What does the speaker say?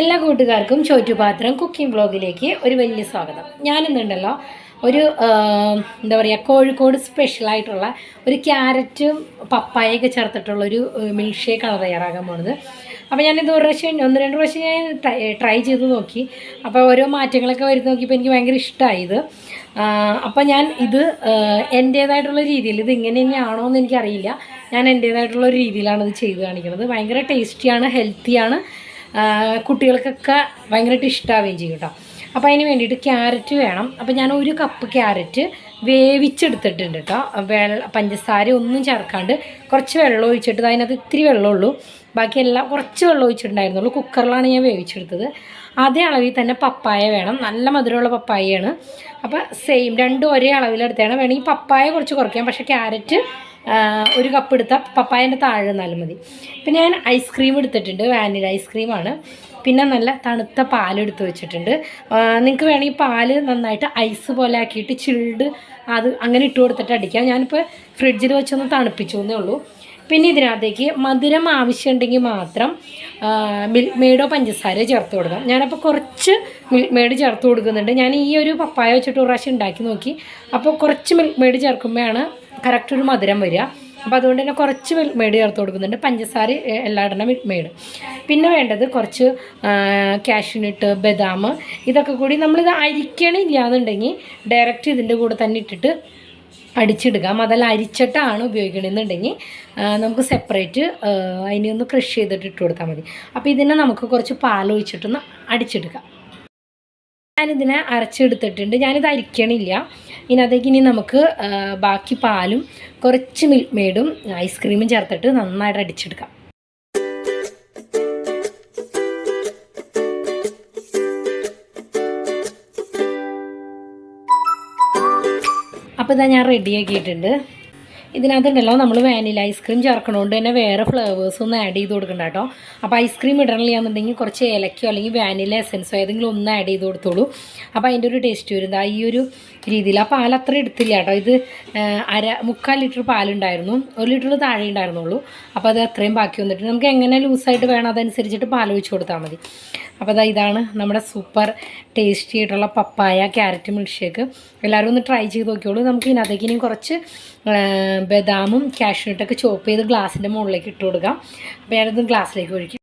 എല്ലാ കൂട്ടുകാർക്കും ചോറ്റുപാത്രം കുക്കിംഗ് ബ്ലോഗിലേക്ക് ഒരു വലിയ സ്വാഗതം. ഞാനിന്നുണ്ടല്ലോ ഒരു എന്താ പറയുക കോഴിക്കോട് സ്പെഷ്യലായിട്ടുള്ള ഒരു ക്യാരറ്റും പപ്പായൊക്കെ ചേർത്തിട്ടുള്ളൊരു മിൽക്ക് ഷേക്കാണ് തയ്യാറാകാൻ പോണത്. അപ്പോൾ ഞാനിത് ഒരു പ്രാവശ്യം ഒന്ന് രണ്ട് പ്രാവശ്യം ഞാൻ ട്രൈ ചെയ്ത് നോക്കി. അപ്പോൾ ഓരോ മാറ്റങ്ങളൊക്കെ വരുന്ന നോക്കിയപ്പോൾ എനിക്ക് ഭയങ്കര ഇഷ്ടമായി ഇത്. അപ്പോൾ ഞാൻ ഇത് എന്റേതായിട്ടുള്ള രീതിയിൽ ഇത് ഇങ്ങനെ തന്നെയാണോ എന്ന് എനിക്കറിയില്ല. ഞാൻ എന്റേതായിട്ടുള്ള ഒരു രീതിയിലാണ് ഇത് ചെയ്ത് കാണിക്കുന്നത് ഭയങ്കര ടേസ്റ്റിയാണ് ഹെൽത്തിയാണ്. കുട്ടികൾക്കൊക്കെ ഭയങ്കരമായിട്ട് ഇഷ്ടാവുകയും ചെയ്യും കേട്ടോ. അപ്പോൾ അതിന് വേണ്ടിയിട്ട് ക്യാരറ്റ് വേണം. അപ്പോൾ ഞാൻ ഒരു കപ്പ് ക്യാരറ്റ് വേവിച്ചെടുത്തിട്ടുണ്ട് കേട്ടോ. വെള്ള പഞ്ചസാര ഒന്നും ചേർക്കാണ്ട് കുറച്ച് വെള്ളം ഒഴിച്ചിട്ട് അതിനകത്ത് ഇത്തിരി വെള്ളമുള്ളൂ. ബാക്കിയെല്ലാം കുറച്ച് വെള്ളം ഒഴിച്ചിട്ടുണ്ടായിരുന്നുള്ളൂ. കുക്കറിലാണ് ഞാൻ വേവിച്ചെടുത്തത്. അതേ അളവിൽ തന്നെ പപ്പായ വേണം. നല്ല മധുരമുള്ള പപ്പായയാണ്. അപ്പോൾ സെയിം രണ്ടും ഒരേ അളവിലെടുത്താണ്. വേണമെങ്കിൽ പപ്പായ കുറച്ച് കുറയ്ക്കാം. പക്ഷേ ക്യാരറ്റ് ഒരു കപ്പ് എടുത്ത പപ്പായന്റെ താഴെ നിന്നാലും മതി. പിന്നെ ഞാൻ ഐസ്ക്രീം എടുത്തിട്ടുണ്ട് വാനില ഐസ്ക്രീമാണ് പിന്നെ നല്ല തണുത്ത പാലെടുത്ത് വെച്ചിട്ടുണ്ട്. നിങ്ങൾക്ക് വേണമെങ്കിൽ പാൽ നന്നായിട്ട് ഐസ് പോലെ ആക്കിയിട്ട് ചിൽഡ് അത് അങ്ങനെ ഇട്ട് കൊടുത്തിട്ട് അടിക്കാം. ഞാനിപ്പോൾ ഫ്രിഡ്ജിൽ വെച്ചൊന്ന് തണുപ്പിച്ചു എന്നേ ഉള്ളൂ. പിന്നെ ഇതിനകത്തേക്ക് മധുരം ആവശ്യമുണ്ടെങ്കിൽ മാത്രം മിൽക്ക് മെയ്ഡോ പഞ്ചസാര ചേർത്ത് കൊടുക്കാം. ഞാനപ്പോൾ കുറച്ച് മിൽക്ക് മെയ്ഡ് ചേർത്ത് കൊടുക്കുന്നുണ്ട്. ഞാൻ ഈ ഒരു പപ്പായ വെച്ചിട്ട് ഒരു പ്രാവശ്യം ഉണ്ടാക്കി നോക്കി. അപ്പോൾ കുറച്ച് മിൽക്ക് മെയ്ഡ് ചേർക്കുമ്പോഴാണ് കറക്റ്റ് ഒരു മധുരം വരിക. അപ്പോൾ അതുകൊണ്ട് തന്നെ കുറച്ച് മേട് ചേർത്ത് കൊടുക്കുന്നുണ്ട്. പഞ്ചസാര എല്ലായിടണം മിൽക്ക് പിന്നെ വേണ്ടത് കുറച്ച് കാഷ്യൂനട്ട് ബദാം ഇതൊക്കെ കൂടി നമ്മളിത് അരിക്കണില്ല എന്നുണ്ടെങ്കിൽ ഡയറക്റ്റ് ഇതിന്റെ കൂടെ തന്നെ ഇട്ടിട്ട് അടിച്ചിടുക. അതല്ല അരിച്ചിട്ടാണ് ഉപയോഗിക്കണമെന്നുണ്ടെങ്കിൽ നമുക്ക് സെപ്പറേറ്റ് അതിനെ ഒന്ന് ക്രഷ് ചെയ്തിട്ട് ഇട്ട് കൊടുത്താൽ മതി. അപ്പോൾ ഇതിനെ നമുക്ക് കുറച്ച് പാലൊഴിച്ചിട്ടൊന്ന് അടിച്ചെടുക്കാം ഞാനിതിനെ അരച്ചെടുത്തിട്ടുണ്ട്. ഞാനിത് അരിക്കണില്ല. ഇതിനകത്തേക്ക് ഇനി നമുക്ക് ബാക്കി പാലും കുറച്ച് മിൽക്ക് മെയ്ഡും ഐസ്ക്രീമും ചേർത്തിട്ട് നന്നായിട്ട് അടിച്ചെടുക്കാം. അപ്പോൾ ഇതാ ഞാൻ റെഡിയാക്കിയിട്ടുണ്ട് ഇതിനകത്തുണ്ടല്ലോ നമ്മൾ വാനില ഐസ്ക്രീം ചേർക്കണോണ്ട് തന്നെ വേറെ ഫ്ലേവേഴ്സ് ഒന്നും ആഡ് ചെയ്ത് കൊടുക്കണ്ട കേട്ടോ അപ്പോൾ ഐസ്ക്രീം ഇടണില്ലാന്നുണ്ടെങ്കിൽ കുറച്ച് ഏലക്കോ അല്ലെങ്കിൽ വാനില എസൻസോ ഏതെങ്കിലും ഒന്ന് ആഡ് ചെയ്ത് കൊടുത്തോളൂ. അപ്പോൾ അതിന്റെ ഒരു ടേസ്റ്റ് വരും. ഈ ഒരു രീതിയിൽ. ആ പാൽ അത്ര എടുത്തില്ല കേട്ടോ ഇത് അര മുക്കാൽ ലിറ്റർ പാലുണ്ടായിരുന്നു. ഒരു ലിറ്റർ താഴെ ഉണ്ടായിരുന്നുള്ളൂ. അപ്പോൾ അത് അത്രയും ബാക്കി വന്നിട്ട് നമുക്ക് എങ്ങനെ ലൂസായിട്ട് വേണം അതനുസരിച്ചിട്ട് പാൽ ഒഴിച്ച് കൊടുത്താൽ മതി. അപ്പോൾ അതാ ഇതാണ് നമ്മുടെ സൂപ്പർ ടേസ്റ്റി ആയിട്ടുള്ള പപ്പായ ക്യാരറ്റ് മിൽക്ക് ഷേക്ക് എല്ലാവരും ഒന്ന് ട്രൈ ചെയ്ത് നോക്കിയോളൂ നമുക്ക് ഇതിനകത്തേക്ക് ഇനിയും കുറച്ച് ബദാമും കാഷ്യൂട്ടൊക്കെ ചോപ്പ് ചെയ്ത് ഗ്ലാസിന്റെ മുകളിലേക്ക് ഇട്ട് കൊടുക്കാം. അപ്പോൾ ഞാനത് ഗ്ലാസ്സിലേക്ക് ഒഴിക്കും